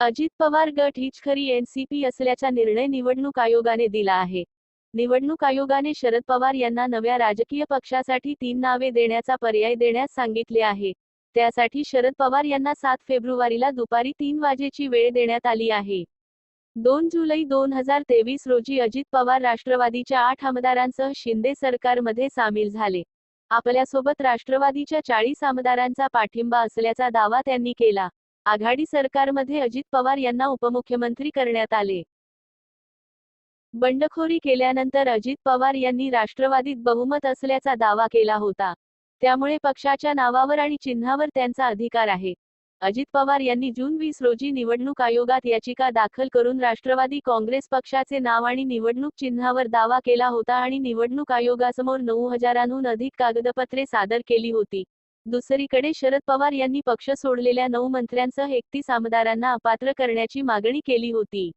अजित पवार गट हीच खरी एनसीपी असल्याचा निर्णय निवडणूक आयोगाने दिला आहे. निवडणूक आयोगाने शरद पवार यांना नव्या राजकीय पक्षासाठी तीन नावे देण्याचा पर्याय देण्यास सांगितले आहे. त्यासाठी शरद पवार यांना सात फेब्रुवारीला दुपारी तीन वाजेची वेळ देण्यात आली आहे. दोन जुलै दोन हजार तेवीस रोजी अजित पवार राष्ट्रवादीच्या आठ आमदारांसह शिंदे सरकारमध्ये सामील झाले. आपल्यासोबत राष्ट्रवादीच्या चाळीस आमदारांचा पाठिंबा असल्याचा दावा त्यांनी केला. आघाडी सरकारमध्ये अजित पवार यांना उपमुख्यमंत्री करण्यात आले. बंडखोरी केल्यानंतर अजित पवार यांनी राष्ट्रवादीत बहुमत असल्याचा दावा केला होता. त्यामुळे पक्षाच्या नावावर आणि चिन्हावर त्यांचा अधिकार आहे. अजित पवार यांनी जून वीस रोजी निवडणूक आयोगात याचिका दाखल करून राष्ट्रवादी काँग्रेस पक्षाचे नाव आणि निवडणूक चिन्हावर दावा केला होता आणि निवडणूक आयोगासमोर नऊ हजारांहून अधिक कागदपत्रे सादर केली होती. दुसरीकडे शरद पवार यांनी पक्ष सोडलेल्या नऊ मंत्र्यांसह एकतीस आमदारांना अपात्र करण्याची मागणी केली होती.